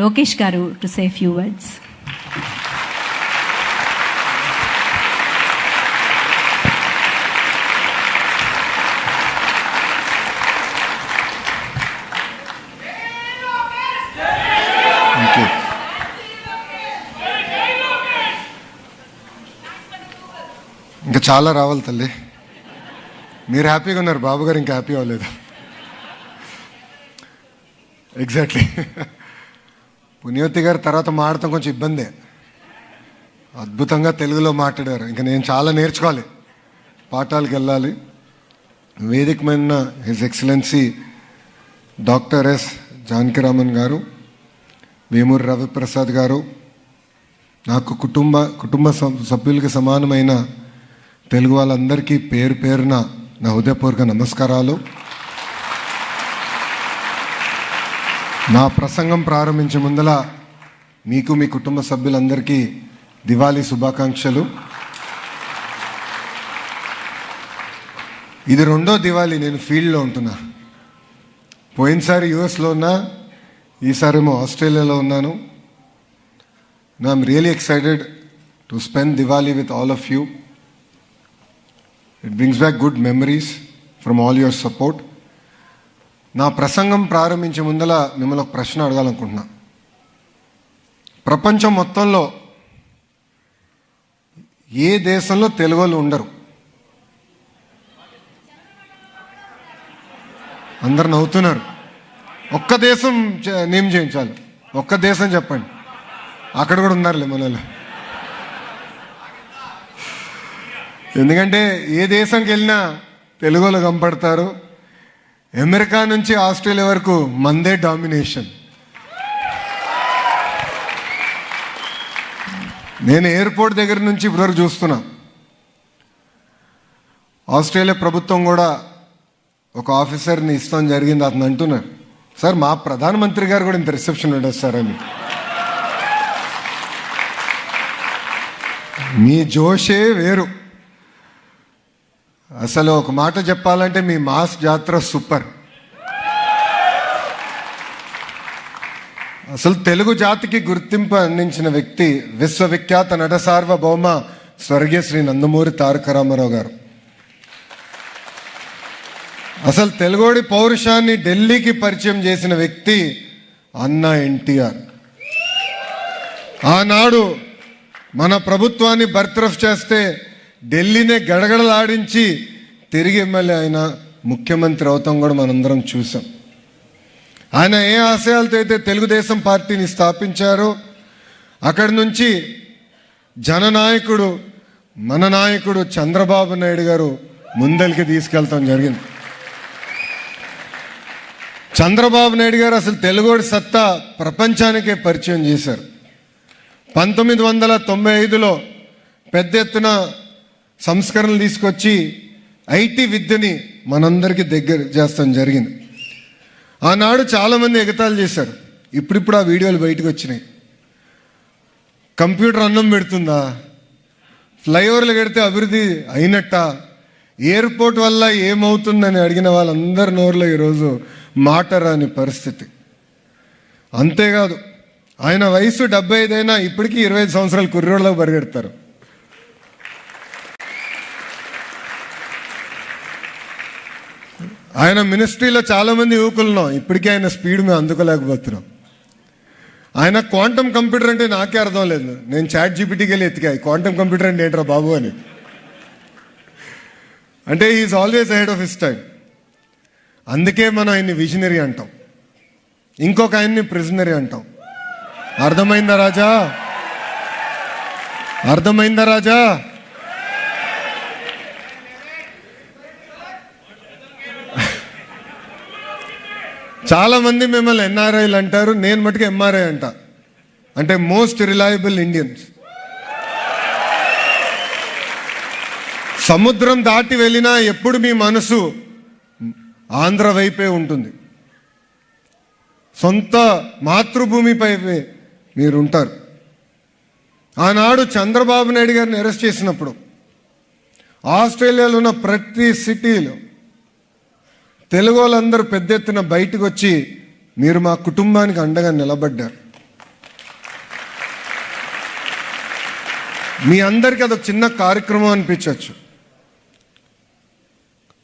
లోకేష్ గారు to say few words okay ఇంకా చాలా రావాలి తల్లి. మీరు హ్యాపీగా ఉన్నారు బాబు గారు ఇంకా హ్యాపీ అవ్వలేదు. ఎగ్జాక్ట్లీ పుణ్యవతి గారు తర్వాత మాడటం కొంచెం ఇబ్బందే. అద్భుతంగా తెలుగులో మాట్లాడారు. ఇంకా నేను చాలా నేర్చుకోవాలి. పాఠాలకు వెళ్ళాలి. వేదికమైన his excellency doctor S Janakiraman గారు వేమూరి రవిప్రసాద్ గారు నాకు కుటుంబ కుటుంబ సభ్యులకి సమానమైన తెలుగు వాళ్ళందరికీ పేరు పేరున నా హృదయపూర్వక నమస్కారాలు. నా ప్రసంగం ప్రారంభించే ముందల మీకు మీ కుటుంబ సభ్యులందరికీ దివాళీ శుభాకాంక్షలు. ఇది రెండో దివాళీ నేను ఫీల్డ్లో ఉంటున్నా. పోయినసారి యుఎస్లో ఉన్నా ఈసారేమో ఆస్ట్రేలియాలో ఉన్నాను. I'm really excited to spend Diwali with all of you it brings back good memories from all your support నా ప్రసంగం ప్రారంభించే ముందల మిమ్మల్ని ఒక ప్రశ్న అడగాలనుకుంటున్నా. ప్రపంచం మొత్తంలో ఏ దేశంలో తెలుగు వాళ్ళు ఉండరు? అందరు నవ్వుతున్నారు. ఒక్క దేశం నేమ్ చేయించాలి. ఒక్క దేశం చెప్పండి. అక్కడ కూడా ఉన్నారులే మనలో ఎందుకంటే ఏ దేశంకి వెళ్ళినా తెలుగులో కనపడతారు. అమెరికా నుంచి ఆస్ట్రేలియా వరకు మందే డామినేషన్. నేను ఎయిర్పోర్ట్ దగ్గర నుంచి ఇప్పటివరకు చూస్తున్నా. ఆస్ట్రేలియా ప్రభుత్వం కూడా ఒక ఆఫీసర్ని ఇస్తాం జరిగింది అతను అంటున్నారు సార్ మా ప్రధానమంత్రి గారు కూడా ఇంత రిసెప్షన్ ఉండదు సార్ అని. మీ జోషే వేరు. అసలు ఒక మాట చెప్పాలంటే మీ మాస్ జాతర సూపర్. అసలు తెలుగు జాతికి గుర్తింపు అందించిన వ్యక్తి విశ్వవిఖ్యాత నట సార్వభౌమ స్వర్గీయ శ్రీ నందమూరి తారక రామారావు గారు. అసలు తెలుగోడి పౌరుషాన్ని ఢిల్లీకి పరిచయం చేసిన వ్యక్తి అన్న ఎన్టీఆర్. ఆనాడు మన ప్రభుత్వాన్ని బర్తరఫ్ చేస్తే ఢిల్లీనే గడగడలాడించి తిరిగి ఎమ్మెల్యే అయిన ముఖ్యమంత్రి అవుతాం కూడా మనందరం చూసాం. ఆయన ఏ ఆశయాలతో అయితే తెలుగుదేశం పార్టీని స్థాపించారో అక్కడి నుంచి జననాయకుడు మన నాయకుడు చంద్రబాబు నాయుడు గారు ముందలికి తీసుకెళ్తాం జరిగింది. చంద్రబాబు నాయుడు గారు అసలు తెలుగోడి సత్తా ప్రపంచానికే పరిచయం చేశారు. పంతొమ్మిది వందల తొంభై ఐదులో పెద్ద ఎత్తున సంస్కరణలు తీసుకొచ్చి ఐటీ విద్యని మనందరికీ దగ్గర చేస్తాం జరిగింది. ఆనాడు చాలామంది ఎగతాళి చేశారు. ఇప్పుడిప్పుడు ఆ వీడియోలు బయటకు వచ్చినాయి. కంప్యూటర్ అన్నం పెడుతుందా? ఫ్లైఓవర్లు కడితే అభివృద్ధి అయినట్ట? ఎయిర్పోర్ట్ వల్ల ఏమవుతుందని అడిగిన వాళ్ళందరి నోరులో ఈరోజు మాట రాని పరిస్థితి. అంతేకాదు ఆయన వయసు డెబ్బై ఐదైనా ఇప్పటికీ ఇరవై ఐదు సంవత్సరాలు కుర్రోళ్ళకు పరిగెడతారు. ఆయన మినిస్ట్రీలో చాలా మంది ఇప్పటికే ఆయన స్పీడ్ మేము అందుకోలేకపోతున్నాం. ఆయన క్వాంటమ్ కంప్యూటర్ అంటే నాకే అర్థం లేదు. నేను చాట్ జీపీటీకి వెళ్ళి ఎత్తికా క్వాంటమ్ కంప్యూటర్ అంటే ఏంట్రా బాబు అని. అంటే is always ahead of his time అందుకే మనం ఆయన్ని విజనరీ అంటాం. ఇంకొక ఆయన్ని ప్రిజనరీ అంటాం. అర్థమైందా రాజా? అర్థమైందా రాజా? చాలా మంది మిమ్మల్ని ఎన్ఆర్ఐలు అంటారు నేను మటుకు ఎంఆర్ఐ అంట. అంటే మోస్ట్ రిలయబుల్ ఇండియన్స్ సముద్రం దాటి వెళ్ళినా ఎప్పుడు మీ మనసు ఆంధ్ర వైపే ఉంటుంది. సొంత మాతృభూమిపై మీరు ఉంటారు ఆనాడు చంద్రబాబు నాయుడు గారిని అరెస్ట్ చేసినప్పుడు ఆస్ట్రేలియాలో ఉన్న ప్రతి సిటీలో తెలుగు వాళ్ళందరూ పెద్ద ఎత్తున బయటకు వచ్చి మీరు మా కుటుంబానికి అండగా నిలబడ్డారు. మీ అందరికీ అదొక చిన్న కార్యక్రమం అనిపించవచ్చు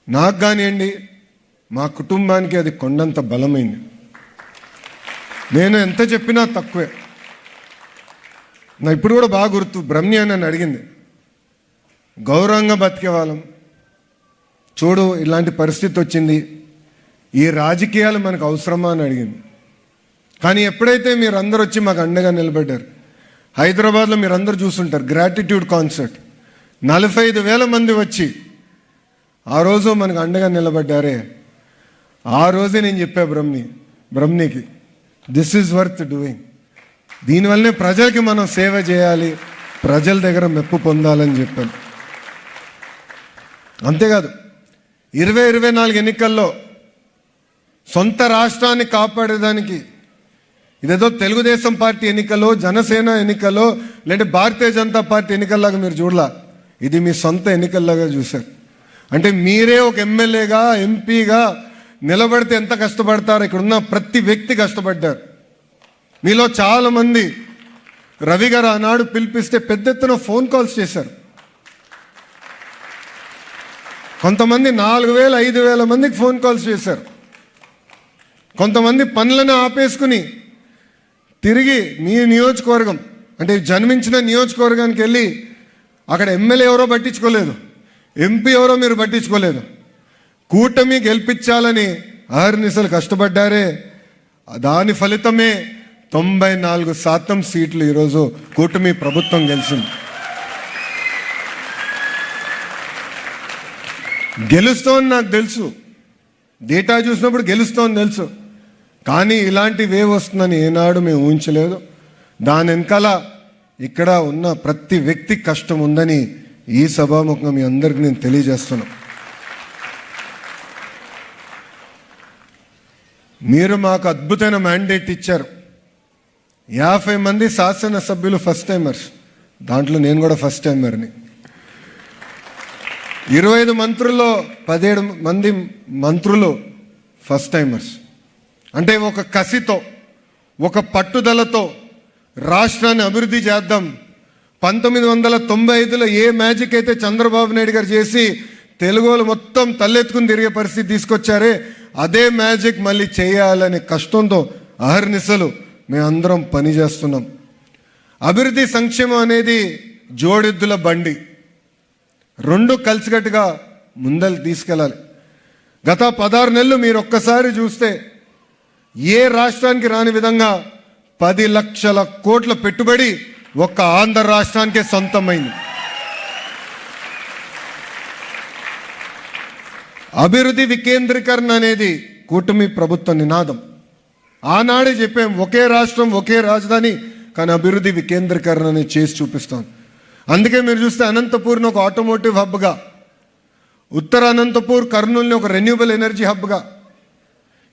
నాకు కానివ్వండి మా కుటుంబానికి అది కొండంత బలమైంది. నేను ఎంత చెప్పినా తక్కువే. నా ఇప్పుడు కూడా బాగా గుర్తు బ్రహ్మి అని నన్ను అడిగింది. గౌరవంగా బతికే వాళ్ళం. చూడు ఇలాంటి పరిస్థితి వచ్చింది. ఈ రాజకీయాలు మనకు అవసరమా అని అడిగింది. కానీ ఎప్పుడైతే మీరు వచ్చి మాకు అండగా నిలబడ్డారు హైదరాబాద్లో మీరు చూసుంటారు చూస్తుంటారు గ్రాటిట్యూడ్ కాన్సర్ట్ నలభై ఐదు వేల మంది వచ్చి ఆ రోజు మనకు అండగా నిలబడ్డారే. ఆ రోజే నేను చెప్పా బ్రహ్మి బ్రహ్మికి దిస్ ఈజ్ వర్త్ డూయింగ్ దీనివల్లనే ప్రజలకి మనం సేవ చేయాలి ప్రజల దగ్గర మెప్పు పొందాలని చెప్పాను. అంతేకాదు ఇరవై ఇరవై నాలుగు ఎన్నికల్లో సొంత రాష్ట్రాన్ని కాపాడేదానికి ఇదేదో తెలుగుదేశం పార్టీ ఎన్నికలో జనసేన ఎన్నికలో లేదంటే భారతీయ జనతా పార్టీ ఎన్నికల్లాగా మీరు చూడలా. ఇది మీ సొంత ఎన్నికల్లాగా చూశారు. అంటే మీరే ఒక ఎమ్మెల్యేగా ఎంపీగా నిలబడితే ఎంత కష్టపడతారో? ఇక్కడ ఉన్న ప్రతి వ్యక్తి కష్టపడ్డారు. మీలో చాలామంది రవి గారు ఆనాడు పిలిపిస్తే పెద్ద ఎత్తున ఫోన్ కాల్స్ చేశారు. కొంతమంది నాలుగు వేల ఐదు వేల మందికి ఫోన్ కాల్స్ చేశారు. కొంతమంది పనులను ఆపేసుకుని తిరిగి మీ నియోజకవర్గం అంటే జన్మించిన నియోజకవర్గానికి వెళ్ళి అక్కడ ఎమ్మెల్యే ఎవరో పట్టించుకోలేదు ఎంపీ ఎవరో మీరు పట్టించుకోలేదు. కూటమి గెలిపించాలని అహర్నిశలు కష్టపడ్డారే. దాని ఫలితమే తొంభై నాలుగు శాతం సీట్లు ఈరోజు కూటమి ప్రభుత్వం గెలిచింది. గెలుస్తోంది నాకు తెలుసు. డేటా చూసినప్పుడు గెలుస్తోంది తెలుసు. కానీ ఇలాంటి వేవ్ వస్తుందని ఏనాడు మేము ఊహించలేదు. దాని వెనకాల ఇక్కడ ఉన్న ప్రతి వ్యక్తి కష్టం ఉందని ఈ సభాముఖంగా మీ అందరికి నేను తెలియజేస్తున్నాను. మీరు మాకు అద్భుతమైన మ్యాండేట్ ఇచ్చారు. యాభై మంది శాసనసభ్యులు ఫస్ట్ టైమర్స్ దాంట్లో నేను కూడా ఫస్ట్ టైమర్ని ఇరవై ఐదు మంత్రుల్లో పదిహేడు మంది మంత్రులు ఫస్ట్ టైమర్స్ అంటే ఒక కసితో ఒక పట్టుదలతో రాష్ట్రాన్ని అభివృద్ధి చేద్దాం. పంతొమ్మిది వందల తొంభై ఐదులో ఏ మ్యాజిక్ అయితే చంద్రబాబు నాయుడు గారు చేసి తెలుగు వాళ్ళు మొత్తం తలెత్తుకుని తిరిగే పరిస్థితి తీసుకొచ్చారే అదే మ్యాజిక్ మళ్ళీ చేయాలనే కష్టంతో అహర్నిశలు మేమందరం పనిచేస్తున్నాం. అభివృద్ధి సంక్షేమం అనేది జోడెద్దుల బండి. రెండు కలిసికట్టుగా ముందలు తీసుకెళ్ళాలి. గత పదహారు నెలలు మీరు ఒక్కసారి చూస్తే ఏ రాష్ట్రానికి రాని విధంగా పది లక్షల కోట్ల పెట్టుబడి ఒక్క ఆంధ్ర రాష్ట్రానికే సొంతమైంది. అభివృద్ధి వికేంద్రీకరణ అనేది కూటమి ప్రభుత్వ నినాదం. ఆనాడే చెప్పాం ఒకే రాష్ట్రం ఒకే రాజధాని కానీ అభివృద్ధి వికేంద్రీకరణ అనేది చేసి చూపిస్తాం. అందుకే మీరు చూస్తే అనంతపూర్ని ఒక ఆటోమోటివ్ హబ్గా ఉత్తర అనంతపూర్ కర్నూలుని ఒక రెన్యూబుల్ ఎనర్జీ హబ్గా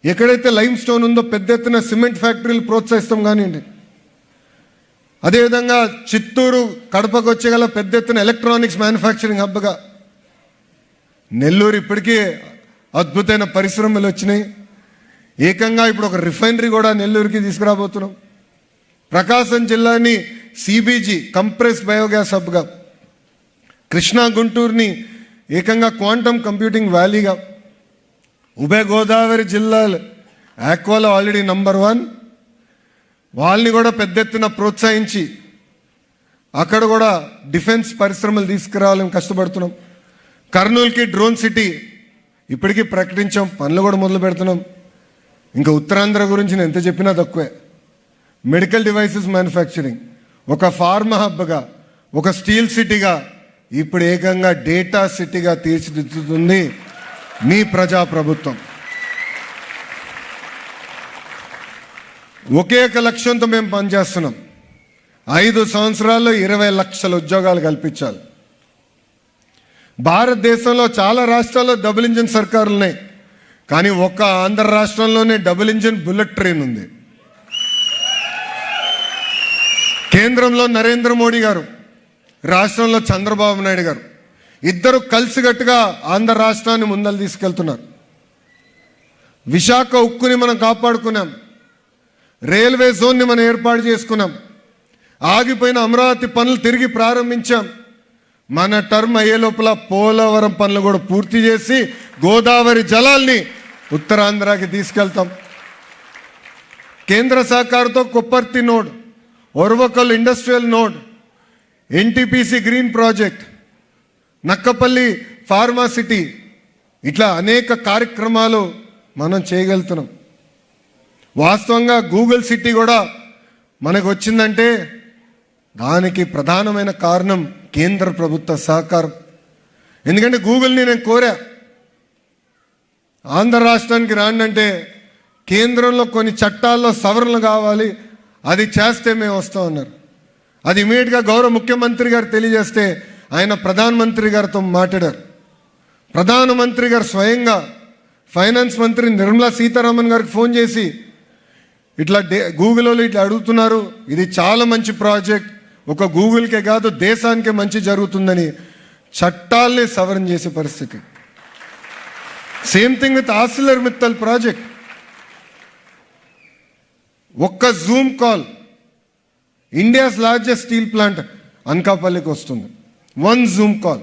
ఎక్కడైతే లైమ్ స్టోన్ ఉందో పెద్ద ఎత్తున సిమెంట్ ఫ్యాక్టరీలు ప్రోత్సహిస్తాం కానివ్వండి. అదేవిధంగా చిత్తూరు కడపకు వచ్చేగల పెద్ద ఎత్తున ఎలక్ట్రానిక్స్ మ్యానుఫ్యాక్చరింగ్ హబ్గా నెల్లూరు ఇప్పటికీ అద్భుతమైన పరిశ్రమలు వచ్చినాయి. ఏకంగా ఇప్పుడు ఒక రిఫైనరీ కూడా నెల్లూరుకి తీసుకురాబోతున్నాం. ప్రకాశం జిల్లాని సిబిజీ కంప్రెస్ బయోగ్యాస్ హబ్గా కృష్ణా గుంటూరుని ఏకంగా క్వాంటమ్ కంప్యూటింగ్ వ్యాలీగా ఉభయ గోదావరి జిల్లాలు ఆక్వాలో ఆల్రెడీ నంబర్ వన్ వాళ్ళని కూడా పెద్ద ఎత్తున ప్రోత్సహించి అక్కడ కూడా డిఫెన్స్ పరిశ్రమలు తీసుకురావాలని కష్టపడుతున్నాం. కర్నూలుకి డ్రోన్ సిటీ ఇప్పటికీ ప్రకటించాం. పనులు కూడా మొదలు పెడుతున్నాం ఇంకా ఉత్తరాంధ్ర గురించి నేను ఎంత చెప్పినా తక్కువే. Medical devices manufacturing. ఒక ఫార్మా హబ్గా ఒక స్టీల్ సిటీగా ఇప్పుడు ఏకంగా డేటా సిటీగా తీర్చిదిద్దుతుంది మీ ప్రజా ప్రభుత్వం ఒకే ఒక లక్ష్యంతో మేము పనిచేస్తున్నాం. ఐదు సంవత్సరాల్లో ఇరవై లక్షల ఉద్యోగాలు కల్పించాలి. భారతదేశంలో చాలా రాష్ట్రాల్లో డబుల్ ఇంజిన్ సర్కారులు ఉన్నాయి కానీ ఒక్క ఆంధ్ర రాష్ట్రంలోనే డబుల్ ఇంజిన్ బుల్లెట్ ట్రైన్ ఉంది. కేంద్రంలో నరేంద్ర మోడీ గారు రాష్ట్రంలో చంద్రబాబు నాయుడు గారు ఇద్దరు కలిసికట్టుగా ఆంధ్ర రాష్ట్రాన్ని ముందలు తీసుకెళ్తున్నారు. విశాఖ ఉక్కుని మనం కాపాడుకున్నాం. రైల్వే జోన్ని మనం ఏర్పాటు చేసుకున్నాం. ఆగిపోయిన అమరావతి పనులు తిరిగి ప్రారంభించాం. మన టర్మ్ అయ్యే లోపల పోలవరం పనులు కూడా పూర్తి చేసి గోదావరి జలాల్ని ఉత్తరాంధ్రకి తీసుకెళ్తాం. కేంద్ర సహకారంతో Kopparthi node. Orvakal industrial node NTPC green project Nakkapalli pharma city ఇట్లా అనేక కార్యక్రమాలు మనం చేయగలుగుతున్నాం. వాస్తవంగా గూగుల్ సిటీ కూడా మనకు వచ్చిందంటే దానికి ప్రధానమైన కారణం కేంద్ర ప్రభుత్వ సహకారం. ఎందుకంటే గూగుల్ని నేను కోరా. ఆంధ్ర రాష్ట్రానికి రానంటే కేంద్రంలో కొన్ని చట్టాల్లో సవరణలు కావాలి అది చేస్తే మేము వస్తాం అన్నారు. అది ఇమీడియట్గా గౌరవ ముఖ్యమంత్రి గారు తెలియజేస్తే ఆయన ప్రధానమంత్రి గారితో మాట్లాడారు. ప్రధానమంత్రి గారు స్వయంగా ఫైనాన్స్ మంత్రి నిర్మలా సీతారామన్ గారికి ఫోన్ చేసి ఇట్లా డే గూగుల్ ఇట్లా అడుగుతున్నారు ఇది చాలా మంచి ప్రాజెక్ట్ ఒక గూగుల్కే కాదు దేశానికే మంచి జరుగుతుందని చట్టాల్ని సవరణ చేసే పరిస్థితి. Same thing with Arcelor Mittal project. ఒక్క Zoom call India's largest steel plant అనకాపల్లికి వస్తుంది. వన్ జూమ్ కాల్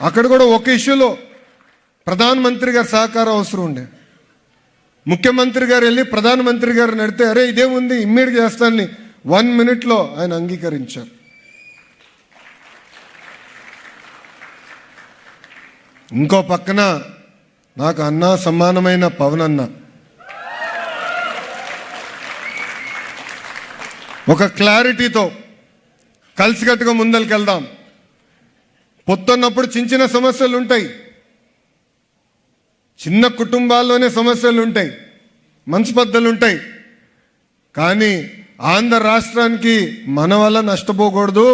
అక్కడ కూడా ఒక ఇష్యూలో ప్రధానమంత్రి గారి సహకారం అవసరం ఉండే. ముఖ్యమంత్రి గారు వెళ్ళి ప్రధానమంత్రి గారు నడితే అరే ఇదేముంది? ఇమ్మీడియట్ చేస్తానని. వన్ మినిట్లో ఆయన అంగీకరించారు. ఇంకో పక్కన నాకు అన్నా సమానమైన పవన్ అన్న ఒక క్లారిటీతో కలిసికట్టుగా ముందరికెళ్దాం. పొత్తున్నప్పుడు చిన్న చిన్న సమస్యలు ఉంటాయి చిన్న కుటుంబాల్లోనే సమస్యలు ఉంటాయి మనస్పర్ధలు ఉంటాయి కానీ ఆంధ్ర రాష్ట్రానికి మన వల్ల నష్టపోకూడదు.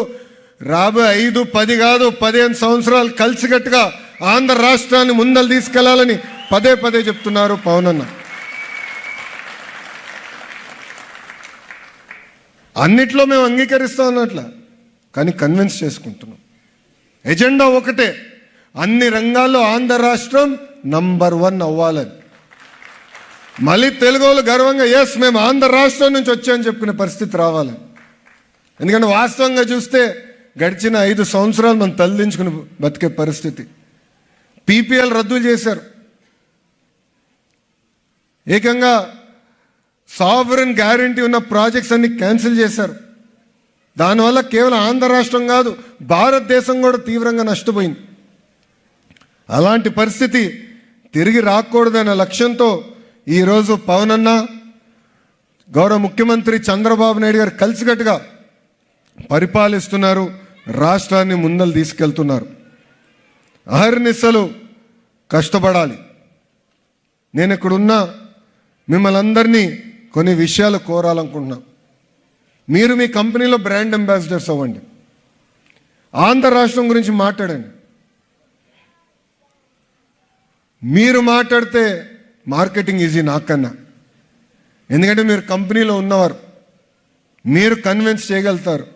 రాబోయే ఐదు పది కాదు పదిహేను సంవత్సరాలు కలిసికట్టుగా ఆంధ్ర రాష్ట్రాన్ని ముందలు తీసుకెళ్ళాలని పదే పదే చెప్తున్నారు పవన్ అన్న అన్నిట్లో మేము అంగీకరిస్తాం అన్నట్ల. కానీ కన్విన్స్ చేసుకుంటున్నాం. ఎజెండా ఒకటే. అన్ని రంగాల్లో ఆంధ్ర రాష్ట్రం నంబర్ వన్ అవ్వాలని. మళ్ళీ తెలుగు వాళ్ళు గర్వంగా ఎస్ మేము ఆంధ్ర రాష్ట్రం నుంచి వచ్చామని చెప్పుకునే పరిస్థితి రావాలి. ఎందుకంటే వాస్తవంగా చూస్తే గడిచిన ఐదు సంవత్సరాలు మనం తలదించుకుని బతికే పరిస్థితి. పీపీఎల్ రద్దు చేశారు. ఏకంగా సావరన్ గ్యారంటీ ఉన్న ప్రాజెక్ట్స్ అన్ని క్యాన్సిల్ చేశారు. దానివల్ల కేవలం ఆంధ్ర రాష్ట్రం కాదు భారతదేశం కూడా తీవ్రంగా నష్టపోయింది. అలాంటి పరిస్థితి తిరిగి రాకూడదనే లక్ష్యంతో ఈరోజు పవన్ అన్న గౌరవ ముఖ్యమంత్రి చంద్రబాబు నాయుడు గారు కలిసికట్టుగా పరిపాలిస్తున్నారు రాష్ట్రాన్ని ముందలు తీసుకెళ్తున్నారు. అహర్నిశలు కష్టపడాలి. నేను ఇక్కడున్న మిమ్మల్ని అందరినీ కొన్ని విషయాలు కోరాలనుకుంటున్నాం. మీరు మీ కంపెనీలో బ్రాండ్ అంబాసిడర్స్ అవ్వండి. ఆంధ్ర రాష్ట్రం గురించి మాట్లాడండి. మీరు మాట్లాడితే మార్కెటింగ్ ఈజీ నాకన్నా. ఎందుకంటే మీరు కంపెనీలో ఉన్నవారు. మీరు కన్విన్స్ చేయగలుగుతారు.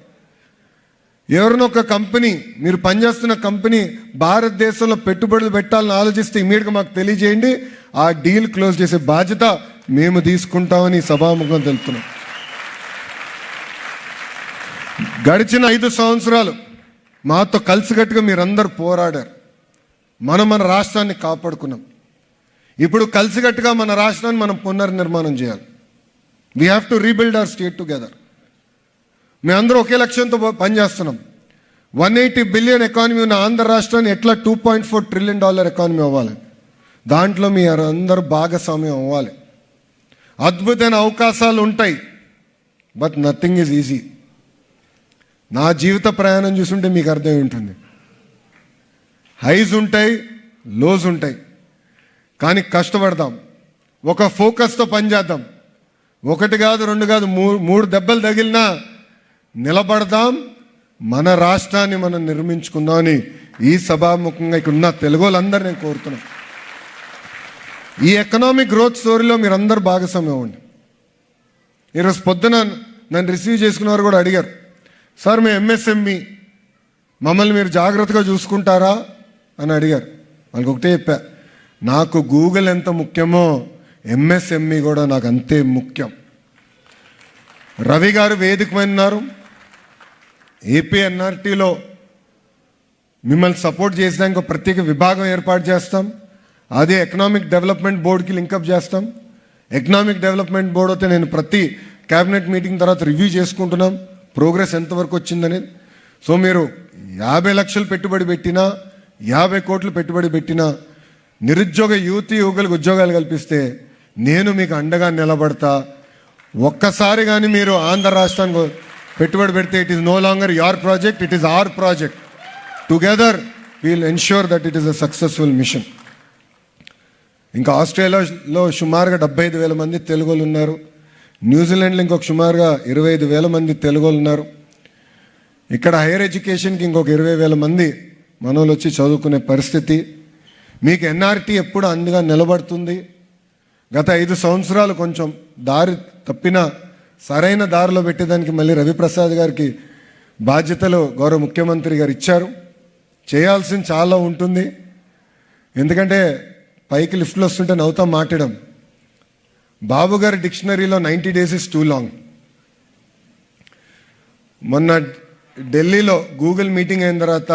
ఎవరినో ఒక కంపెనీ మీరు పనిచేస్తున్న కంపెనీ భారతదేశంలో పెట్టుబడులు పెట్టాలని ఆలోచిస్తే ఇమీడియట్గా మాకు తెలియజేయండి. ఆ డీల్ క్లోజ్ చేసే బాధ్యత మేము తీసుకుంటామని సభాముఖం తెలుపుతున్నాం. గడిచిన ఐదు సంవత్సరాలు మాతో కలిసికట్టుగా మీరందరూ పోరాడారు. మనం మన రాష్ట్రాన్ని కాపాడుకున్నాం. ఇప్పుడు కలిసికట్టుగా మన రాష్ట్రాన్ని మనం పునర్నిర్మాణం చేయాలి. We have to rebuild our state together మేమందరూ ఒకే లక్ష్యంతో పనిచేస్తున్నాం. వన్ ఎయిటీ బిలియన్ ఎకానమీ ఉన్న ఆంధ్ర రాష్ట్రాన్ని ఎట్లా two point four trillion dollar economy అవ్వాలి? దాంట్లో మీ అందరూ భాగస్వామ్యం అవ్వాలి. అద్భుతమైన అవకాశాలు ఉంటాయి బట్ నథింగ్ ఈజ్ ఈజీ నా జీవిత ప్రయాణం చూసుంటే మీకు అర్థమై ఉంటుంది. హైస్ ఉంటాయి లోస్ ఉంటాయి. కానీ కష్టపడదాం ఒక ఫోకస్తో పనిచేద్దాం ఒకటి కాదు రెండు కాదు మూడు మూడు దెబ్బలు తగిలినా నిలబడదాం. మన రాష్ట్రాన్ని మనం నిర్మించుకుందామని ఈ సభాముఖంగా ఇక్కడ ఉన్న తెలుగు వాళ్ళందరూ నేను కోరుతున్నాను. ఈ ఎకనామిక్ గ్రోత్ స్టోరీలో మీరందరూ భాగస్వామ్యం అవ్వండి. ఈరోజు పొద్దున నన్ను రిసీవ్ చేసుకున్న వారు కూడా అడిగారు సార్ మేము ఎంఎస్ఎంఈ మమ్మల్ని మీరు జాగ్రత్తగా చూసుకుంటారా? అని అడిగారు. వాళ్ళకి ఒకటే చెప్పా నాకు గూగుల్ ఎంత ముఖ్యమో ఎంఎస్ఎంఈ కూడా నాకు అంతే ముఖ్యం. రవి గారు వేదిక ఉన్నారు. ఏపీ ఎన్ఆర్టీలో మిమ్మల్ని సపోర్ట్ చేసినాక ఒక ప్రత్యేక విభాగం ఏర్పాటు చేస్తాం. అదే ఎకనామిక్ డెవలప్మెంట్ బోర్డుకి లింకప్ చేస్తాం. ఎకనామిక్ డెవలప్మెంట్ బోర్డు అయితే నేను ప్రతి క్యాబినెట్ మీటింగ్ తర్వాత రివ్యూ చేసుకుంటున్నాం. ప్రోగ్రెస్ ఎంతవరకు వచ్చిందనేది సో మీరు యాభై లక్షలు పెట్టుబడి పెట్టినా యాభై కోట్లు పెట్టుబడి పెట్టినా నిరుద్యోగ యువతి యువకులకు ఉద్యోగాలు కల్పిస్తే నేను మీకు అండగా నిలబడతా. ఒక్కసారి కానీ మీరు ఆంధ్ర రాష్ట్రానికి పెట్టుబడి పెడితే it is no longer your project it is our project together we'll ensure that it is a successful mission ఇంకా ఆస్ట్రేలియాలో సుమారుగా డెబ్బై ఐదు వేల మంది తెలుగులు ఉన్నారు న్యూజిలాండ్లో ఇంకొక సుమారుగా ఇరవై ఐదు వేల మంది తెలుగులు ఉన్నారు ఇక్కడ హైయర్ ఎడ్యుకేషన్కి ఇంకొక ఇరవై వేల మంది మనోళ్ళు వచ్చి చదువుకునే పరిస్థితి. మీకు ఎన్ఆర్టీ ఎప్పుడు అందుగా నిలబడుతుంది? గత ఐదు సంవత్సరాలు కొంచెం దారి తప్పిన సరైన దారిలో పెట్టేదానికి మళ్ళీ రవిప్రసాద్ గారికి బాధ్యతలు గౌరవ ముఖ్యమంత్రి గారు ఇచ్చారు. చేయాల్సింది చాలా ఉంటుంది. ఎందుకంటే పైకి లిఫ్ట్లో వస్తుంటే నవ్వుతాం మాట్లాడడం. బాబుగారి డిక్షనరీలో ninety days is too long. మొన్న ఢిల్లీలో గూగుల్ మీటింగ్ అయిన తర్వాత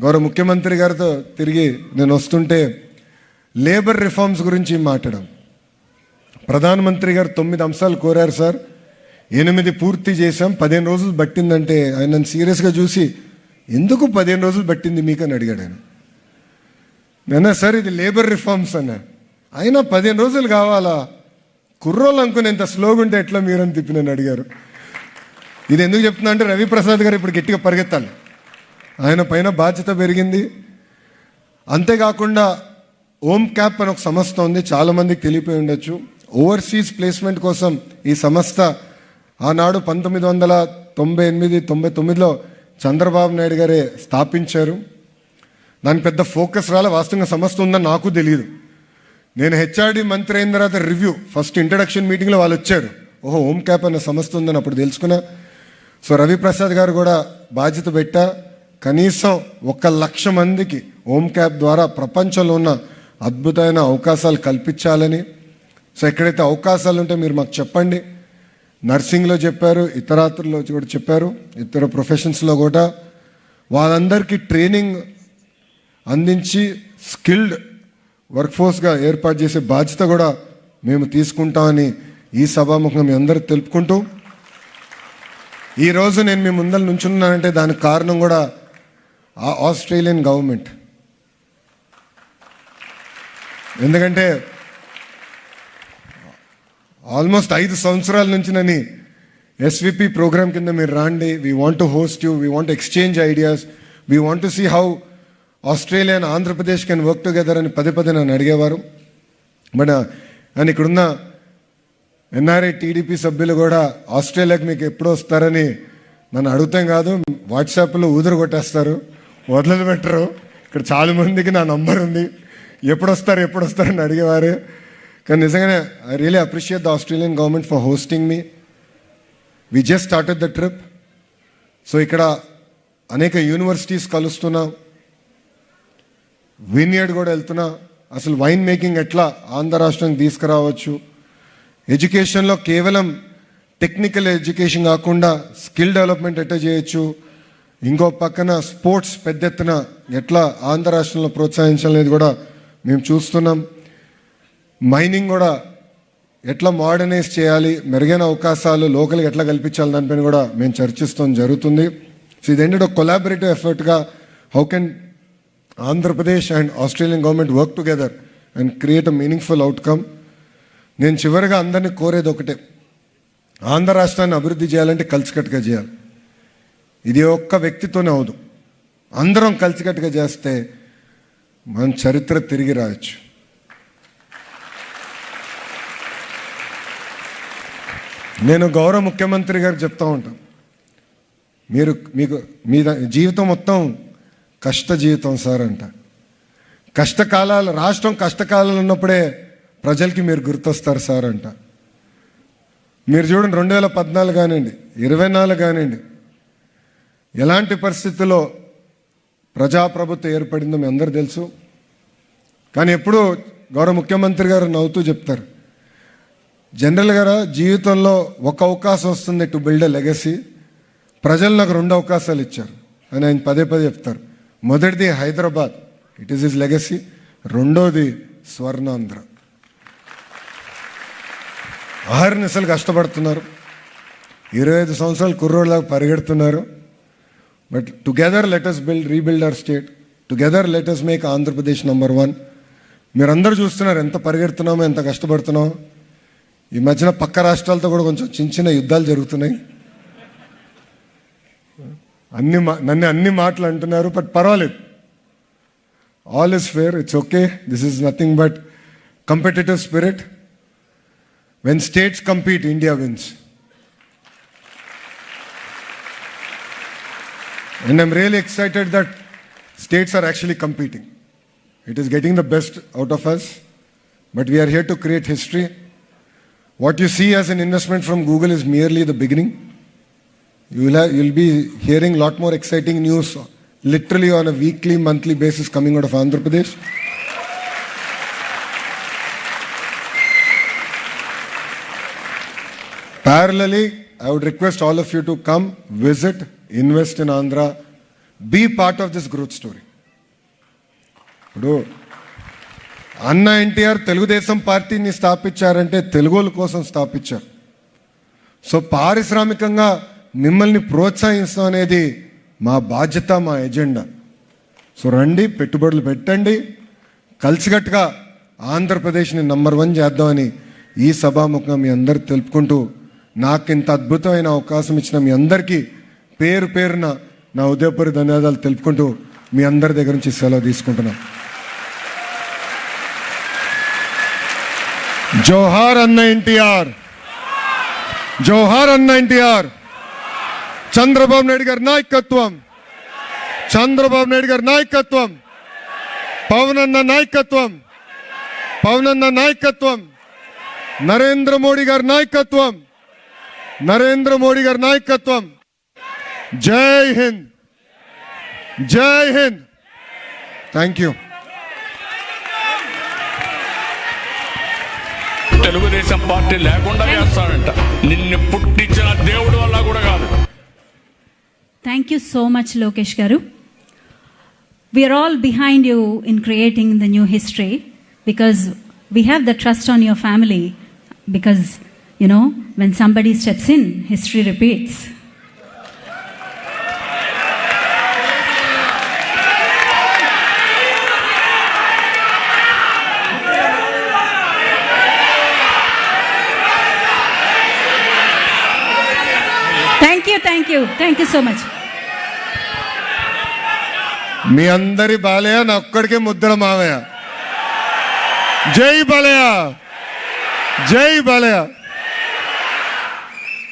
గౌరవ ముఖ్యమంత్రి గారితో తిరిగి నేను వస్తుంటే లేబర్ రిఫార్మ్స్ గురించి మాట్లాడడం. ప్రధానమంత్రి గారు తొమ్మిది అంశాలు కోరారు సార్. ఎనిమిది పూర్తి చేశాం. పదిహేను రోజులు పట్టిందంటే ఆయన నన్ను సీరియస్గా చూసి ఎందుకు పదిహేను రోజులు పట్టింది మీకని అడిగాడు ఆయన. నిన్న సార్ ఇది లేబర్ రిఫార్మ్స్ అన్న అయినా పదిహేను రోజులు కావాలా? కుర్రోళ్ళు అనుకుని స్లోగా ఉంటే ఎట్లా మీరని తిప్పి నన్ను అడిగారు. ఇది ఎందుకు చెప్తున్నా అంటే రవిప్రసాద్ గారు ఇప్పుడు గట్టిగా పరిగెత్తాలి. ఆయన పైన బాధ్యత పెరిగింది. అంతేకాకుండా ఓమ్ క్యాప్ అని ఒక సంస్థ ఉంది చాలామందికి తెలియపోయి ఉండొచ్చు. ఓవర్సీస్ ప్లేస్మెంట్ కోసం ఈ సంస్థ ఆనాడు పంతొమ్మిది వందల తొంభై ఎనిమిది తొంభై తొమ్మిదిలో చంద్రబాబు నాయుడు గారే స్థాపించారు. దాని పెద్ద ఫోకస్ రాలే వాస్తవంగా సమస్య ఉందని నాకు తెలియదు నేను హెచ్ఆర్డి మంత్రి అయిన తర్వాత రివ్యూ ఫస్ట్ ఇంట్రడక్షన్ మీటింగ్లో వాళ్ళు వచ్చారు. ఓహో హోమ్ క్యాప్ అన్న సమస్య ఉందని అప్పుడు తెలుసుకున్నా. సో రవిప్రసాద్ గారు కూడా బాధ్యత పెట్టా. కనీసం ఒక లక్ష మందికి హోమ్ క్యాప్ ద్వారా ప్రపంచంలో ఉన్న అద్భుతమైన అవకాశాలు కల్పించాలని. సో ఎక్కడైతే అవకాశాలు ఉంటే మీరు మాకు చెప్పండి. నర్సింగ్లో చెప్పారు ఇతరాత్రుల్లో కూడా చెప్పారు ఇతర ప్రొఫెషన్స్లో కూడా. వాళ్ళందరికీ ట్రైనింగ్ అందించి స్కిల్డ్ వర్క్ ఫోర్స్గా ఏర్పాటు చేసే బాధ్యత కూడా మేము తీసుకుంటామని ఈ సభాముఖం మీ అందరూ తెలుపుకుంటూ ఈరోజు నేను మీ ముందర నుంచున్నానంటే దానికి కారణం కూడా ఆ ఆస్ట్రేలియన్ గవర్నమెంట్. ఎందుకంటే ఆల్మోస్ట్ ఐదు సంవత్సరాల నుంచి నన్ను ఎస్విపి ప్రోగ్రామ్ కింద మీరు రాండి we want to host you we want exchange ideas we want to see how Australia and Andhra Pradesh can work together అని పదే పదే నన్ను అడిగేవారు. బట్ అని ఇక్కడున్న ఎన్ఆర్ఐ టీడీపీ సభ్యులు కూడా ఆస్ట్రేలియాకి మీకు ఎప్పుడు వస్తారని నన్ను అడుగుతాం కాదు వాట్సాప్లో ఊదురు కొట్టేస్తారు వదలదు పెట్టరు ఇక్కడ చాలా మందికి నా నంబర్ ఉంది. ఎప్పుడు వస్తారు ఎప్పుడు వస్తారని అడిగేవారు. కానీ నిజంగానే I really appreciate the Australian government for hosting me. We just started the trip so ఇక్కడ అనేక యూనివర్సిటీస్ కలుస్తున్నాం. వినియర్డ్ కూడా వెళ్తున్నా. అసలు వైన్ మేకింగ్ ఎట్లా ఆంధ్ర రాష్ట్రానికి తీసుకురావచ్చు? ఎడ్యుకేషన్లో కేవలం టెక్నికల్ ఎడ్యుకేషన్ కాకుండా స్కిల్ డెవలప్మెంట్ ఎట్లా చేయొచ్చు? ఇంకో పక్కన స్పోర్ట్స్ పెద్ద ఎత్తున ఎట్లా ఆంధ్ర రాష్ట్రంలో ప్రోత్సహించాలనేది కూడా మేము చూస్తున్నాం. మైనింగ్ కూడా ఎట్లా మోడర్నైజ్ చేయాలి? మెరుగైన అవకాశాలు లోకల్కి ఎట్లా కల్పించాలి? దానిపైన కూడా మేము చర్చిస్తాం జరుగుతుంది. సో ఇది ఏంటంటే ఒక collaborative ఎఫర్ట్గా how can Andhra Pradesh and Australian government work together and create a meaningful outcome నేను చివరిగా అందరినీ కోరేది ఒకటే. ఆంధ్ర రాష్ట్రాన్ని అభివృద్ధి చేయాలంటే కలిసికట్టుగా చేయాలి. ఇది ఒక్క వ్యక్తితోనే అవదు. అందరం కలిసికట్టుగా చేస్తే మన చరిత్ర తిరిగి రాయొచ్చు. నేను గౌరవ ముఖ్యమంత్రి గారికి చెప్తా ఉంటాను. మీరు మీకు మీ జీవితం మొత్తం కష్ట జీవితం సార్ అంట. కష్టకాలాలు రాష్ట్రం కష్టకాలాలు ఉన్నప్పుడే ప్రజలకి మీరు గుర్తొస్తారు సార్ అంట. మీరు చూడండి రెండు వేల పద్నాలుగు కానివ్వండి ఇరవై నాలుగు కానివ్వండి ఎలాంటి పరిస్థితుల్లో ప్రజాప్రభుత్వం ఏర్పడిందో మీ అందరు తెలుసు. కానీ ఎప్పుడూ గౌరవ ముఖ్యమంత్రి గారు నవ్వుతూ చెప్తారు. జనరల్ గారు జీవితంలో ఒక అవకాశం వస్తుంది టు బిల్డ్ ఎ లెగసీ ప్రజలు నాకు రెండు అవకాశాలు ఇచ్చారు. అని ఆయన పదే పదే చెప్తారు. మొదటిది Hyderabad. It is his legacy రెండోది స్వర్ణాంధ్ర. ఆహర్నిశలు కష్టపడుతున్నారు. ఇరవై ఐదు సంవత్సరాలు కుర్రోళ్ళగా పరిగెడుతున్నారు. But together let's build rebuild our state together let's make Andhra Pradesh number one మీరందరూ చూస్తున్నారు ఎంత పరిగెడుతున్నామో ఎంత కష్టపడుతున్నామో. ఈ మధ్యన పక్క రాష్ట్రాలతో కూడా కొంచెం చిన్న చిన్న యుద్ధాలు జరుగుతున్నాయి. అన్ని మా నన్ను అన్ని మాటలు అంటున్నారు బట్ పర్వాలేదు all is fair it's okay this is nothing but competitive spirit when states compete India wins And I'm really excited that states are actually competing. It is getting the best out of us, but we are here to create history. What you see as an investment from Google is merely the beginning. You will have, you'll be hearing a lot more exciting news literally on a weekly, monthly basis coming out of Andhra Pradesh. Parallelly, I would request all of you to come, visit, invest in Andhra, be part of this growth story. ఇప్పుడు అన్న ఎన్టీఆర్ తెలుగుదేశం పార్టీని స్థాపించారంటే తెలుగోళ్ళ కోసం స్థాపించారు so పారిశ్రామికంగా మిమ్మల్ని ప్రోత్సహిస్తాం అనేది మా బాధ్యత మా ఎజెండా. సో రండి పెట్టుబడులు పెట్టండి. కలిసికట్టుగా ఆంధ్రప్రదేశ్ని నంబర్ వన్ చేద్దామని ఈ సభాముఖంగా మీ అందరు తెలుపుకుంటూ నాకు ఇంత అద్భుతమైన అవకాశం ఇచ్చిన మీ అందరికీ పేరు పేరున నా ఉదయపూరి ధన్యవాదాలు తెలుపుకుంటూ మీ అందరి దగ్గర నుంచి సెలవు తీసుకుంటున్నాను జోహార్ అన్న ఎన్టీఆర్. జోహార్ అన్న ఎన్టీఆర్. చంద్రబాబు నాయుడు గారి నాయకత్వం. చంద్రబాబు నాయుడు గారి నాయకత్వం. పవన్ అన్న నాయకత్వం. పవన్ అన్న నాయకత్వం. నరేంద్ర మోడీ గారి నాయకత్వం. నరేంద్ర మోడీ గారి నాయకత్వం. జై హింద్. జై హింద్. థ్యాంక్ యూ తెలుగుదేశం పార్టీ లేకుండా చేస్తాడంట నిన్ను పుట్టించిన దేవుడు వల్ల కూడా కాదు. Thank you so much, Lokesh Garu. We are all behind you in creating the new history because we have the trust on your family. Because, you know, when somebody steps in, history repeats. You thank you thank you so much మీ అందరి బాలయ్య నా ఒక్కడికే ముద్ర మావయ్య. జై బాలయ్య. జై బాలయ్య.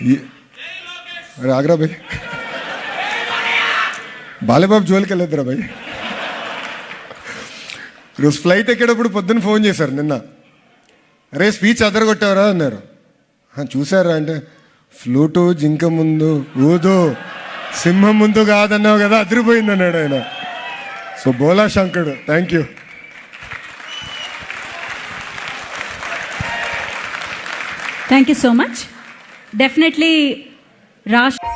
రాగరా అరే ఆగ్రా భాయ్. బాలయ్యబాబు జోలికి వెళ్ళొద్దురా భాయ్. ఈరోజు flight ఎక్కేటప్పుడు పొద్దున్న ఫోన్ చేశారు నిన్న. అరే స్పీచ్ అదరగొట్టావరా అన్నారు. చూసారా అంటే ఫ్లూటు జింక ముందు ఊదు. సింహం ముందు కాదన్నావు కదా అదిరిపోయింది అన్నాడు ఆయన. So Bhola Shankar thank you thank you so much definitely రాష్ట్ర